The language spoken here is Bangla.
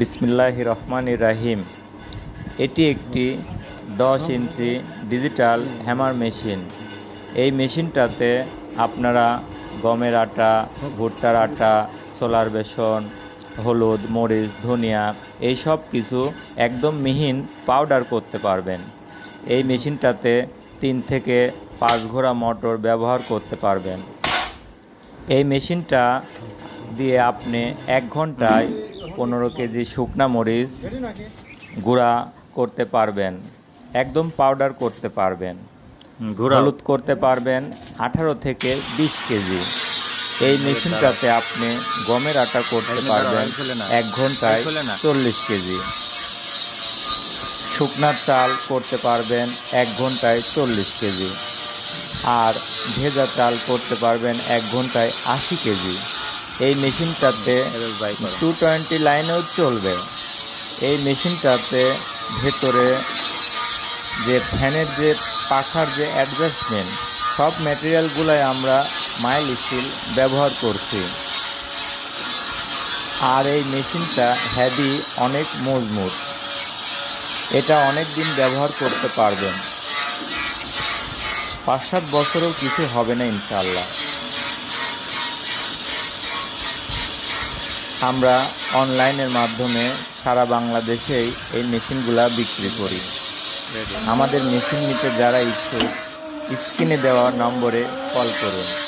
বিসমিল্লাহ রহমান রাহিম। এটি একটি দশ ইঞ্চি ডিজিটাল হ্যামার মেশিন। এই মেশিনটাতে আপনারা গমের আটা, ভুট্টার আটা সোলার বেসন, হলুদ, মরিচ, ধনিয়া এই সব কিছু একদম মিহিন পাউডার করতে পারবেন। এই মেশিনটাতে তিন থেকে পাঁচ ঘোড়া মোটর ব্যবহার করতে পারবেন। এই মেশিনটা দিয়ে আপনি এক ঘন্টায় পনেরো কেজি শুকনা মরিচ গুঁড়া করতে পারবেন একদম পাউডার করতে পারবেন হলুদ করতে পারবেন আঠারো থেকে বিশ কেজি। এই মেশিনটাতে আপনি গমের আটা করতে পারবেন এক ঘন্টায় চল্লিশ কেজি। শুকনার চাল করতে পারবেন এক ঘন্টায় চল্লিশ কেজি। আর ভেজা চাল করতে পারবেন এক ঘন্টায় আশি কেজি। এই মেশিনটাতে টু টোয়েন্টি লাইনেও চলবে। এই মেশিনটাতে ভেতরে যে ফ্যানের যে পাখার যে অ্যাডজাস্টমেন্ট সব ম্যাটেরিয়ালগুলোই আমরা মাইল স্টিল ব্যবহার করছি। আর এই মেশিনটা হ্যাভি অনেক মজবুত। এটা অনেক দিন ব্যবহার করতে পারবেন। পাঁচ সাত বছরেও কিছু হবে না ইনশাল্লাহ আমরা অনলাইনের মাধ্যমে সারা বাংলাদেশেই এই মেশিনগুলা বিক্রি করি। আমাদের মেশিন নিতে যারা ইচ্ছুক স্ক্রিনে দেওয়া নম্বরে কল করুন।